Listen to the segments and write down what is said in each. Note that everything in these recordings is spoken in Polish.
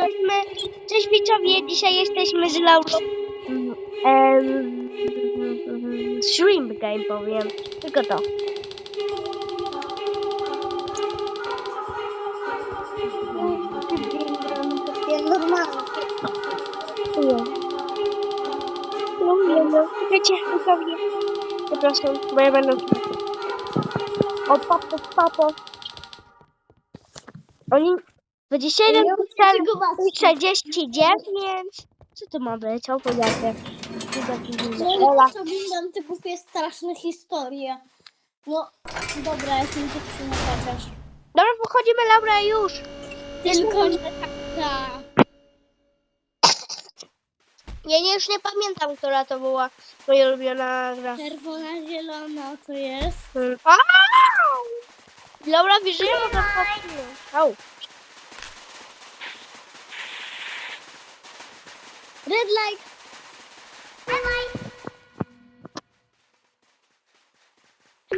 jesteśmy, cześć widzowie, dzisiaj jesteśmy z Laurą. em, Shrimp Game powiem, tylko to. Nie. No wiem, no. Wiecie, widzowie. Przepraszam, bo ja będę... O, papo, papo. Oni... 27 Ja piksel muszę go i 69. Co to ma być? O, pojadę. No i oglądam te głupie straszne historie. No, dobra, jak mi to przynosisz. Dobra, pochodzimy, Laura, już. Tylko, tak. Ja nie, już nie pamiętam, która to była moja ulubiona gra. Czerwona, zielona to jest. Au! Laura, wiesz, że ja patrzeć. Au. Red light.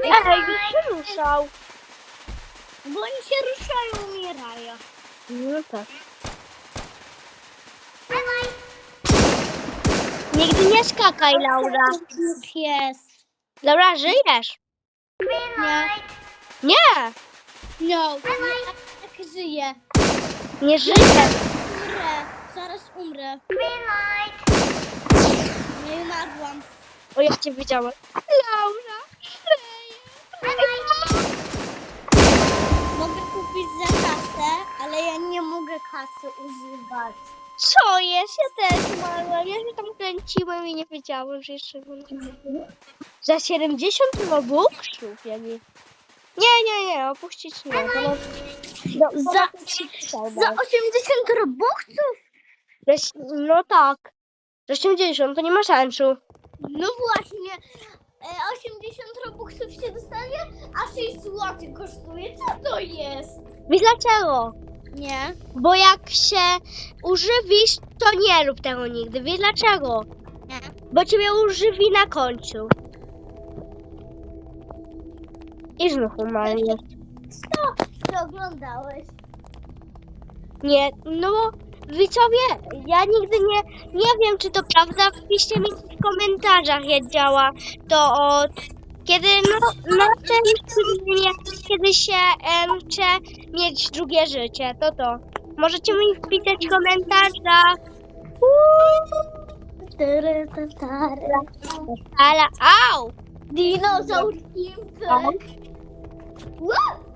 Ej, już się ruszał. Bo oni się ruszają, umierają. No tak. Nigdy nie skakaj, Laura. Pies. Laura, żyjesz? Nie. Nie, No, nie, tak żyję. nie żyjesz. Umrę. Zaraz umrę. Nie umarłam. O, ja cię widziałem. Laura, żyję. Mogę kupić za kasę, ale ja nie mogę kasy używać. Co jest? Ja też umarłam. Ja się tam kręciłem i nie wiedziałem, że jeszcze będę. Za 70 robuxów? Ja nie... Nie, nie, nie, opuścić nie. Ma... Do, Za, za 80 robuxów? No tak. Za 80 to nie ma sensu. No właśnie. E, 80 robuxów się dostanie, a 6 zł kosztuje. Co to jest? Wiesz dlaczego? Nie. Bo jak się używisz, to nie rób tego nigdy. Wiesz dlaczego? Nie. Bo ciebie używi na końcu. I znów umarniesz. Co? Co oglądałeś? Nie, no bo widzowie, ja nigdy nie, nie wiem, czy to prawda. Wpiszcie mi w komentarzach, jak działa to od kiedy no, no nie, kiedy się em, chce mieć drugie życie, to to. Możecie mi wpisać w komentarzach. Ale au! Dinozaur. Wow!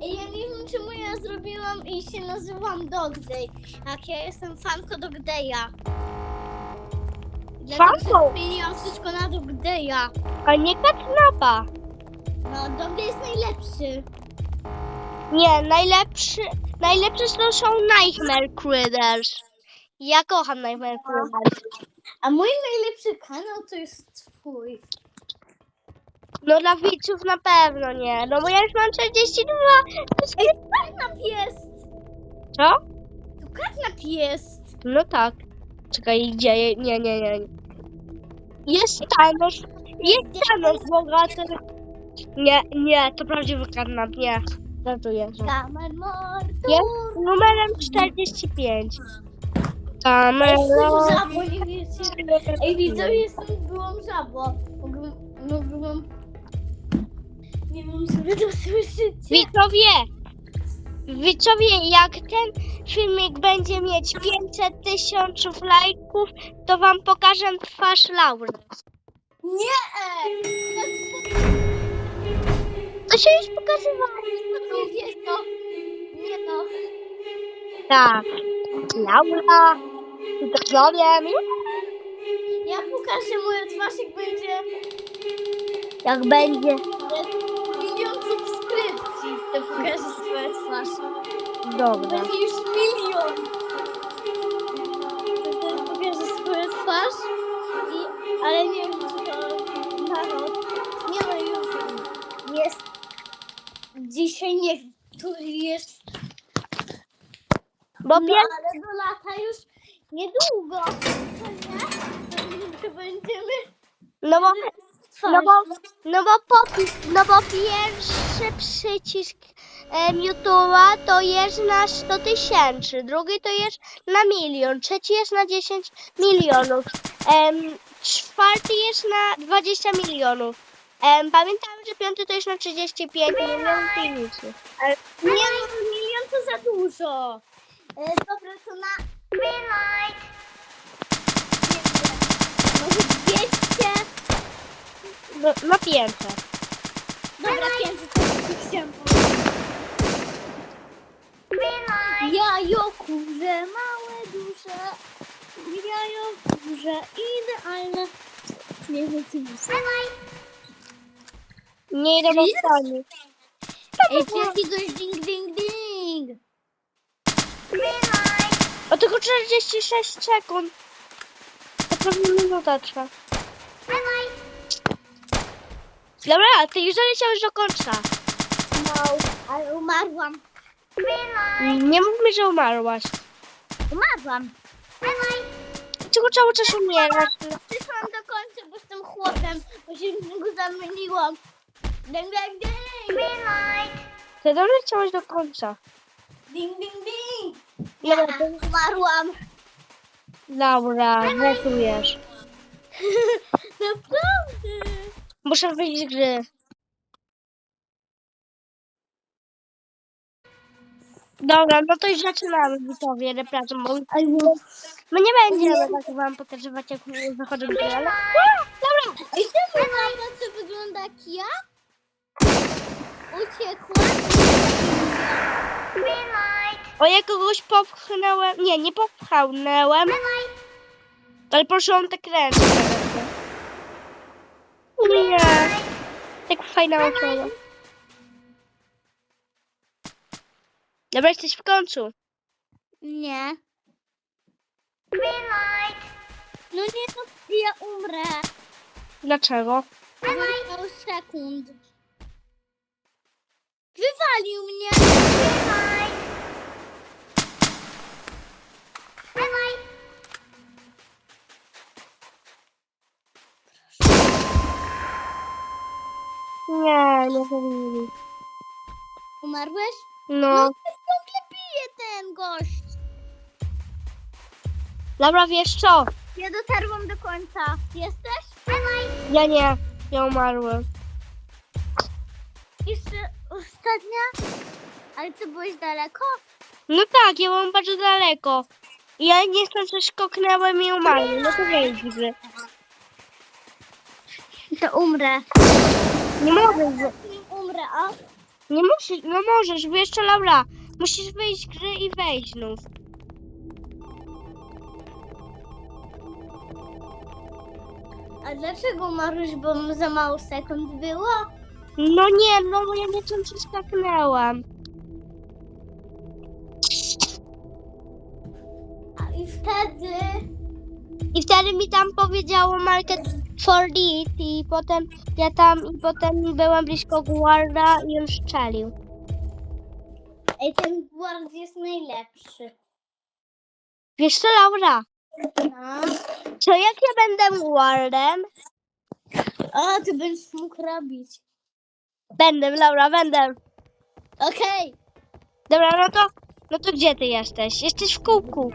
Ja nie wiem, czemu ja zrobiłam i się nazywam Dogday. Jak ja jestem fanką Dogdaya. Fanką? Zmieniłam wszystko na Dogdaya. A nie katnapa. No, Dogday jest najlepszy. Nie, najlepszy, najlepsze to są Nightmare Critters. Ja kocham Nightmare Critters. A mój najlepszy kanał to jest twój. No dla widzów na pewno nie. No bo ja już mam 42. To jest... Ej, Karnap jest! Co? Tu Karnap jest! No tak. Czekaj, gdzie? Nie, nie, nie. Jest Thanos. Jest Thanos bogaty. Nie, nie, to prawdziwy karnap, nie. Żartuję. że-! Jest numerem 45. Jestem nie wiecie. Ej, widzowie, jestem byłą żabo. Mogłam, mogłam... Nie czy wy to słyszycie. Widzowie, widzowie, jak ten filmik będzie mieć 500 tysiąców lajków, to wam pokażę twarz Laury. Nie! To się już pokazywało. Nie wiesz to. Nie no. Tak. Laura. Widzowie, Ja pokażę moją twarz, jak będzie jak będzie. To pokażę swoją twarz. Dobra. Będzie już milion. To wtedy pokażę swoją twarz. I, ale nie wiem, czy to narod. Nie no, już jest. Dzisiaj nie, który jest. Bo No, pies... ale do lata już niedługo. To nie? To, to będziemy No bo No bo, no bo, po, no bo pierwszy przycisk em, YouTube'a to jest na 100 tysięcy, drugi to jest na milion, trzeci jest na 10 milionów, em, czwarty jest na 20 milionów. Em, pamiętam, że piąty to jest na 35 milionów nic. Nie, milion to za dużo. E, dobra, to na... Green light. Może 200? No, na 500. Dobra, 500 to chciałam powiedzieć. Jajo, kurze, małe, duże. Jajo, duże, idealne. Nie wiem, co jest. Nie idę do stanie. Ej, czy jakiegoś ding, ding, ding. O tylko 46 sekund. To pewnie minuta trwa. Dobra, ty już doleciałeś do końca. No, ale umarłam. Nie mów mi, że umarłaś. Umarłam. Tylko cały czas umierasz. Przyszłam do końca, bo jestem chłopem, bo się z niego zamieniłam. Ding, ding, ding. Ty doleciałeś do końca. Ding, ding, ding. Dobra, to... Umarłam. Laura, żartujesz. Naprawdę. Muszę wyjść z gry. Dobra, no to już zaczynamy widzowie repracę, bo my nie będziemy tak wam pokazywać jak wychodzą z gry, ale... A, Dobra, I czemu mama co wygląda jak ja? Uciekła. o ja kogoś popchnąłem, nie, nie popchnąłem, ale prosiłam tak ręce. Nie, tak fajna osoba. Dobra, jesteś w końcu. Nie. No nie, no ja umrę. Dlaczego? Mało sekund. Wywalił mnie. Nie, nie zabili. Umarłeś? No, No ciągle bije ten gość. dobra, wiesz co? Ja dotarłam do końca. Jesteś? Ja nie, ja umarłem. Jeszcze ostatnia? Ale ty byłeś daleko? No tak, ja byłem bardzo daleko. I ja niestety skoknęłem i umarłem. No to wejdź gry. To umrę. Nie możesz, Umrę, a? nie musisz, no możesz, bo jeszcze Laura. Musisz wyjść z gry i wejść znów. A dlaczego umarłeś, bo za mało sekund było? No nie, no bo ja niechcący skaknęłam. A i wtedy... I wtedy mi tam powiedziało market for it i potem ja tam i potem byłem blisko guarda i on strzelił. Ej, ten guard jest najlepszy. Wiesz co, Laura? No. Co jak ja będę guardem? O, ty będziesz mógł robić. Będę, Laura, będę. Okej. Dobra, no to, no to gdzie ty jesteś? Jesteś w kółku.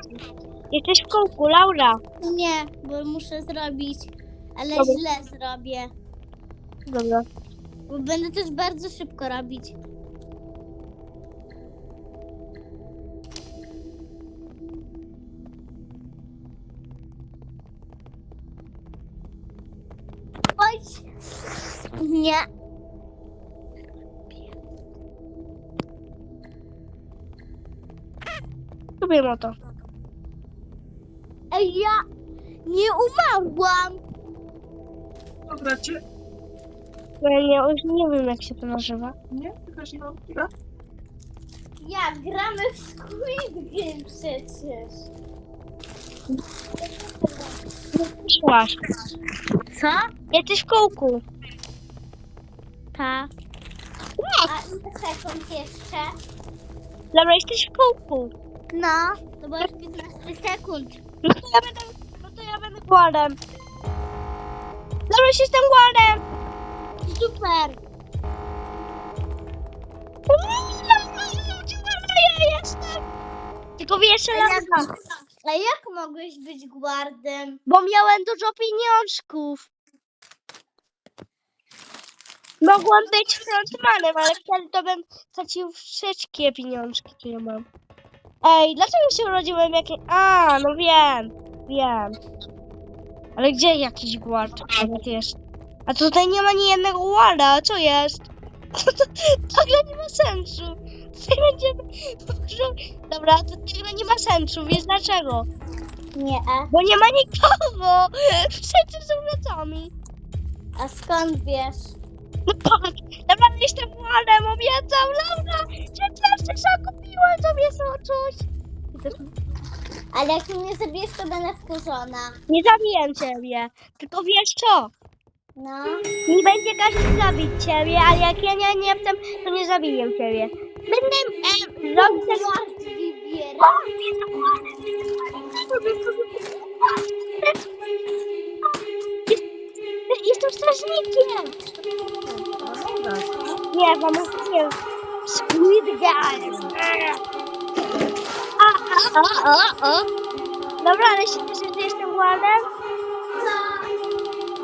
Jesteś w kółku, Laura. Nie, bo muszę zrobić. Ale Dobra. źle zrobię. Dobra. Bo będę też bardzo szybko robić. Chodź. Nie. Lubię o to. Ej, ja nie umarłam. Dobra, czy... Ja nie, już nie wiem jak się to nazywa. Nie? Też nie mam? Ja gramy w Squid Game przecież. Szłaś. Co? Jesteś w kółku. Tak. A ile sekund jeszcze? Dobra, jesteś w kółku. No, to było już 15 sekund. No to ja będę, no to ja będę guardem. Dobra, jestem guardem. Super. Ja jestem! Tylko wiesz, A jak, Laura, a jak mogłeś być guardem? bo miałem dużo pieniążków. Mogłam być frontmanem, ale wtedy to bym stracił wszystkie pieniążki, które mam. Ej, dlaczego się urodziłem jakie... A, no wiem, wiem. Ale gdzie jakiś guard nawet jest? A tutaj nie ma ani jednego guarda, co jest? To gra nie ma sensu. Tutaj będziemy... Dobra, to ta gra nie ma sensu, wiesz dlaczego? Nie. Bo nie ma nikogo! Wszyscy są nocami. a skąd wiesz? No patrz, dobra, jestem guardem, obiecał, Laura! Że też zakupiłem sobie są coś. Ale jak mnie zabijesz, to będę wkurzona. Nie zabiję ciebie, tylko wiesz co? No. Nie będzie każdy zabić ciebie, ale jak ja nie, nie to nie zabiję ciebie. Będę e, robić tego... Jestem strażnikiem! Nie, pomóżcie. Squid Game. A, a, a. Dobra, ale się cieszę, że jestem guardem.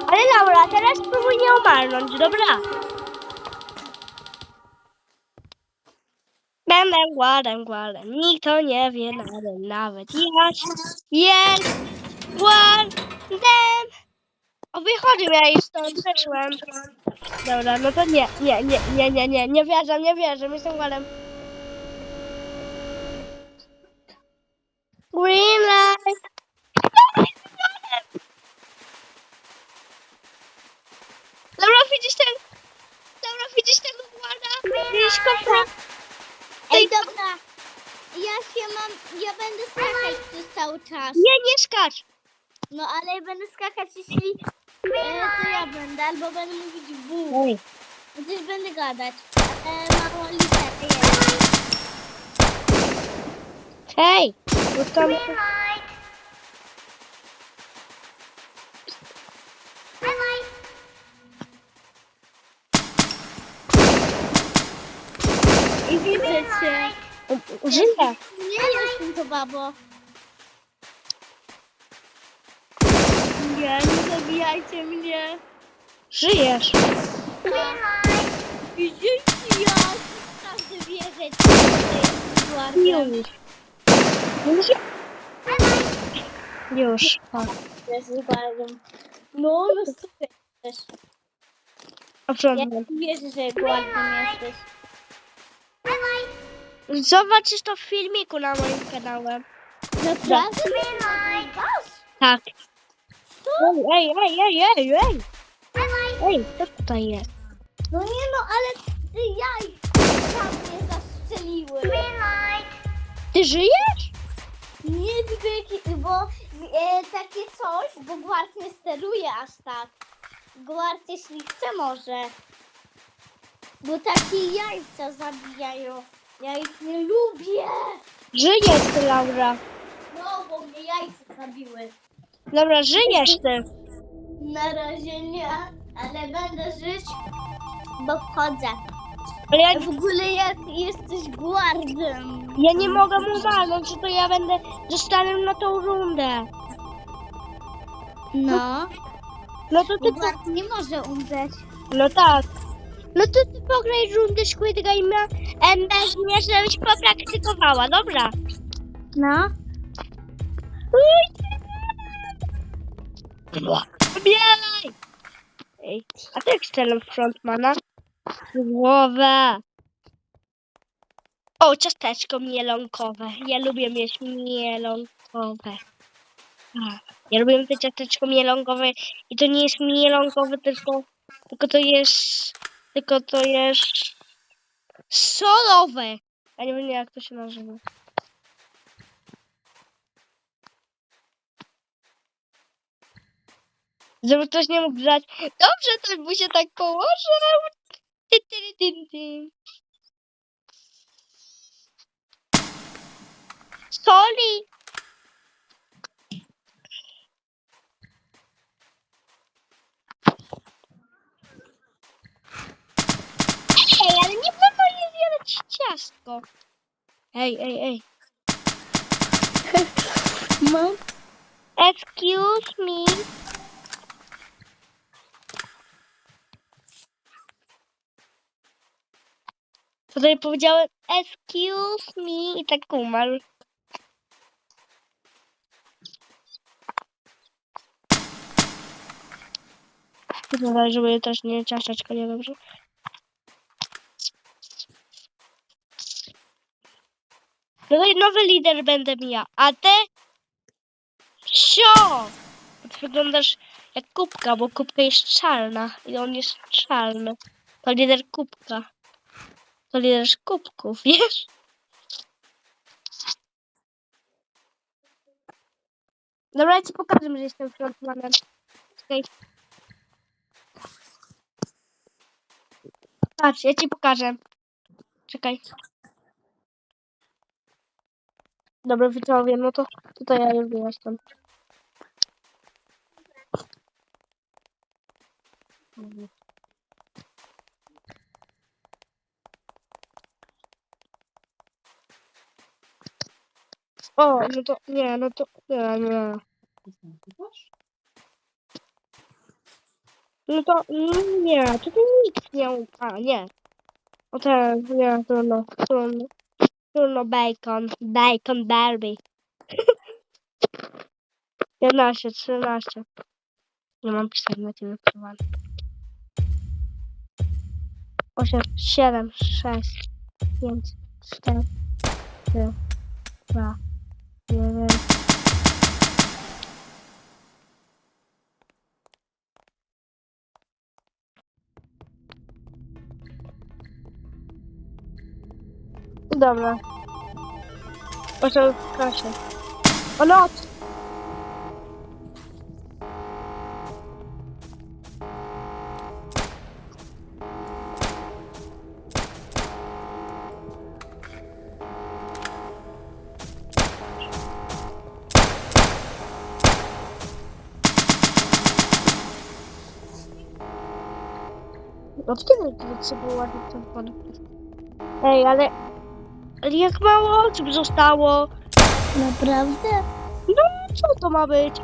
Ale Laura, teraz spróbuj nie omarnąć, dobra? Będę guardem, guardem. Nikt to nie wie nawet, nawet ja jest guardem. O, wychodził, ja już stąd wyszłem. Dobra, no to nie, nie, nie, nie, nie, nie, nie wierzę, nie wierzę, jestem guardem. Ja będę skakać przez cały czas. Nie, nie skacz. No ale będę skakać, jeśli e, to ja będę, albo będę mówić bu. Ej. Gdzieś będę gadać. E, małą literę jest. Hej! Bo tam... I widzę cię. Nie jestem to babo. Nie, nie zabijajcie mnie. Żyjesz. Widzicie ja każdy wierzyć w guardian. Już. Już. Już. Jest guardian. No, no super jesteś. Ja oglądam. wierzę, że guardian jesteś. Zobaczysz to w filmiku na moim kanale. Naprawdę? Tak. Co? Ej, ej, ej, ej, ej. Ej, co tutaj jest? No nie no, ale ty jaj tam mnie zastrzeliły. Ty żyjesz? Nie tylko bo e, takie coś, bo Guard nie steruje aż tak. Guard jeśli chce może. Bo takie jajca zabijają. Ja ich nie lubię. Żyjesz ty, Laura. No, bo mnie jajca zabiły. Dobra, żyjesz ty. Na razie nie, ale będę żyć, bo wchodzę. Ale ja, W ogóle jak jesteś guardem. ja nie mogę mu walnąć, że to ja będę zostanę na tą rundę. No. No to ty... Guard nie może umrzeć. No tak. No to ty pograj rundę Squid Game'a em, bez mnie, żebyś popraktykowała, dobra? No. Pobieraj! Ej, a ty jak strzelam w frontmana? W głowę. O, ciasteczko mielonkowe. Ja lubię mieć mielonkowe. A, Ja lubię te ciasteczko mielonkowe i to nie jest mielonkowe, tylko, tylko to jest, tylko to jest solowe. Ja nie wiem jak to się nazywa. Żeby ktoś nie mógł grać. Dobrze, to mu się tak położył. Ty, ty, ty, ty, ty. Soli. Ej, ej, ej. Mam. Excuse me. Tutaj powiedziałem excuse me i tak umarł. Tutaj, żeby też nie ciasteczko niedobrze. Tutaj nowy lider będę ja, a ty? Sio! Wyglądasz jak kubka, bo kubka jest czarna i on jest czarny. To lider kubka. To lider kubków, wiesz? Dobra, ja ci pokażę, że jestem frontmanem. Czekaj. Patrz, ja ci pokażę. Czekaj. Dobra, widzowie, no to tutaj ja już jestem. O, no to nie, no to nie, nie. No to mm, nie, tutaj nikt nie. A, nie. O ten, nie, trudno, trudno. Trudno, bacon, bacon Barbie. 11, 13. Nie mam tym wypływany. 8, 7, 6, 5, 4, 3, 2, 1. Dobra. Proszę w klasie. O noc! Od kiedy trzeba ładnie ten podpis? Ej, ale... ale Jak mało osób zostało? Naprawdę? No, co to ma być?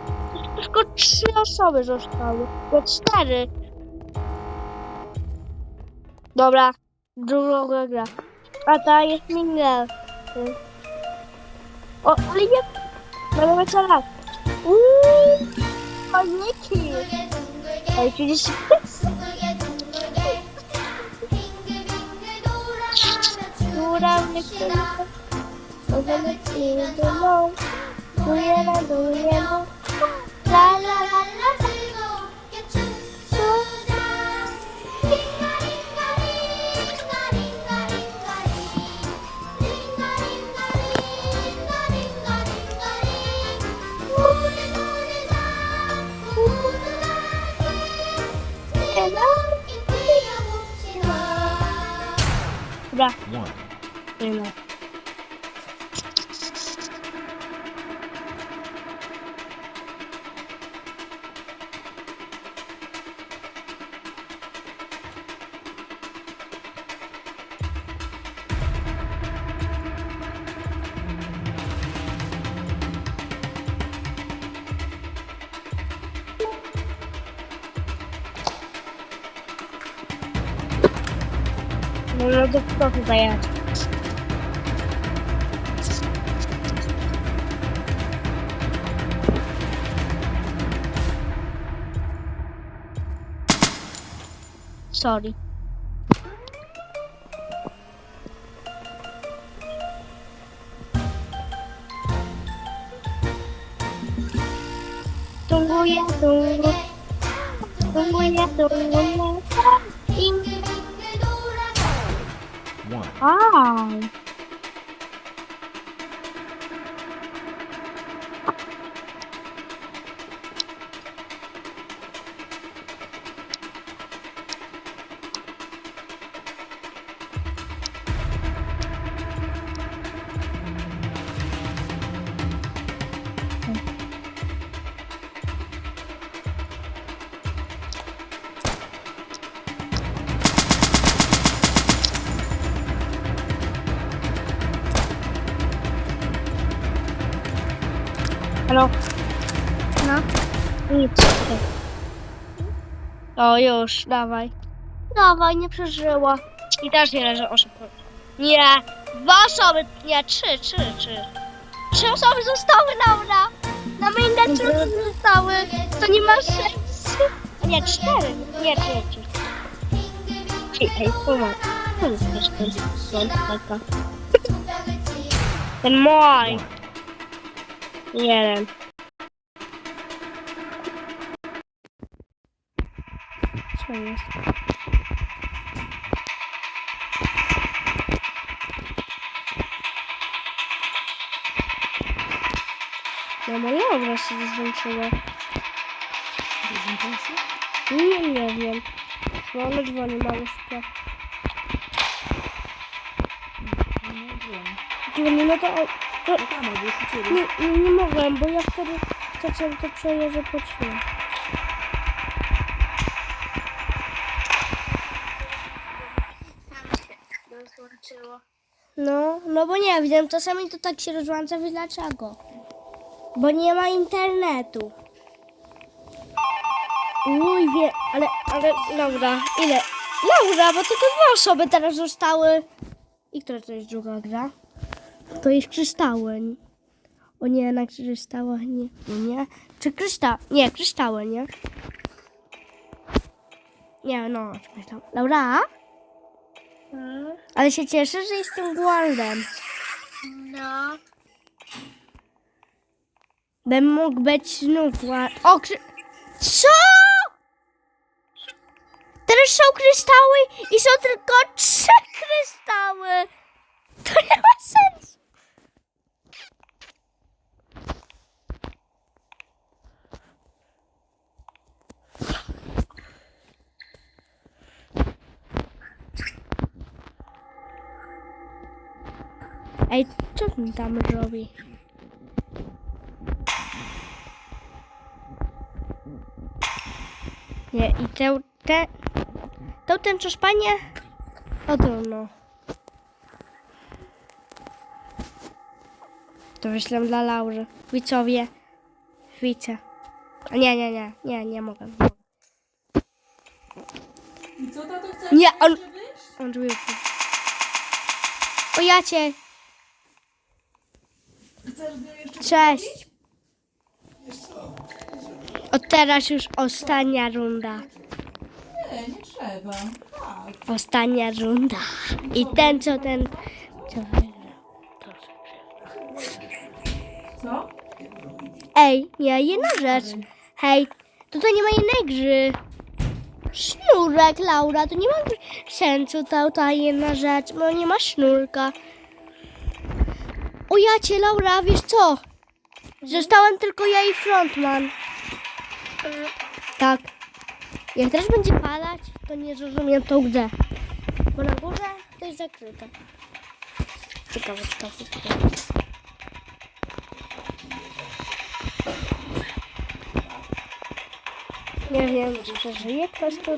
Tylko trzy osoby zostały. No cztery. Dobra, druga gra. A ta jest minę. O, ale nie... Mamy jeszcze raz. Uuu, paniki. Ej, 30... 돌아오는 그날 오늘은 이들로 노예라 노예로 랄랄라. No, no to kto tutaj jest? Sorry. Tungguję, tunggu, tungguję, tungguję. One. Wow. Halo? No. Nic. O, już, dawaj. Dawaj, nie przeżyła. I też nie leży osób. Nie, dwa osoby, nie, trzy, trzy, trzy. Trzy osoby zostały, Laura. Na main trzy osoby zostały. To nie ma sensu. Nie, cztery. Nie, trzy. No, taka. Ten mój. Jeden. Co jest? No moja obraz się zwiększyła. Nie, nie wiem. Mamy dzwoni, mamy spraw. Dzwoni, no to... No, nie, nie, mogłem, bo ja wtedy zacząłem to przejeżdżę po świecie. No, no bo nie wiem, czasami to tak się rozłącza, wiesz dlaczego? Bo nie ma internetu. Uj, wie, ale, ale, Laura, ile? Laura, bo tylko dwie osoby teraz zostały. I która to jest druga gra? To jest kryształy. O nie, na kryształach nie, nie, nie. Czy kryształ? Nie, kryształy, nie? Nie, no, kryształ. Laura? Ale się cieszę, że jestem głodem. No. Bym mógł być znów O, kry... Co? Teraz są kryształy i są tylko trzy kryształy. To nie ma sensu. Ej, co on tam robi? Nie, i te, te, to ten coś panie? O to. To wyślę dla Laury. Widzowie. Widzę. Nie, nie, nie, nie, nie mogę. I co tato chcesz? Nie, on, on drzwi. O ja cię. Chcesz z nią jeszcze Cześć. Od teraz już ostatnia runda. Nie, nie trzeba. Tak. Ostatnia runda. I ten, co ten, co? Ej, nie, jedna rzecz. Hej, tutaj nie ma innej gry. Sznurek, Laura, to nie ma sensu ta, ta jedna rzecz, bo nie ma sznurka. O ja cię, Laura, wiesz co? Zostałem tylko ja i frontman. Tak. Jak też będzie padać, to nie zrozumiem tą grę. Bo na górze to jest zakryte. Ciekawe, ciekawe, ciekawe. Nie wiem, czy przeżyje ktoś tu.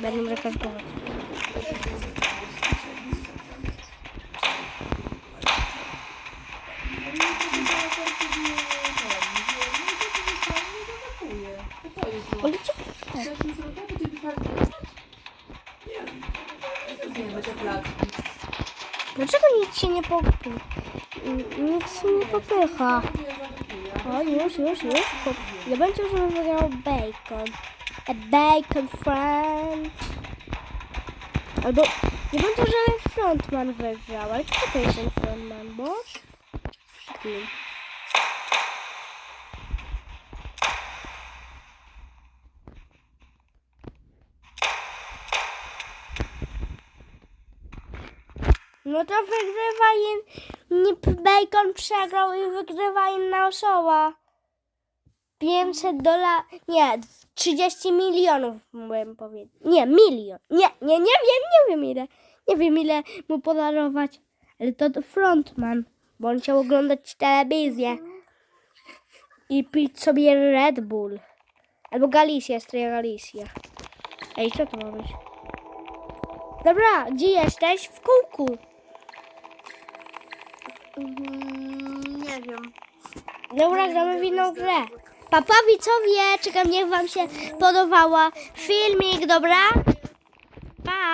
Będę rekordować. Nic nie popycha. O, już, już, już. Ja będzie już wygrał bacon. A bacon friend. Albo nie będzie, że frontman wygrał. Ale kto to jest ten frontman, boż? Kim? No to wygrywa in, Bacon przegrał i wygrywa inna osoba. 500 dolarów, nie, 30 milionów bym powiedział. Nie, milion. Nie, nie, nie wiem, nie wiem ile. Nie wiem ile mu podarować. Ale to frontman, bo on chciał oglądać telewizję i pić sobie Red Bull. Albo Galicja, Stryja Galicja. Ej, co to ma być? Dobra, gdzie jesteś? W kółku. Mm, nie wiem. Dobra, gramy w inną grę. Papa widzowie, czekam niech wam się podobała filmik, dobra? Pa!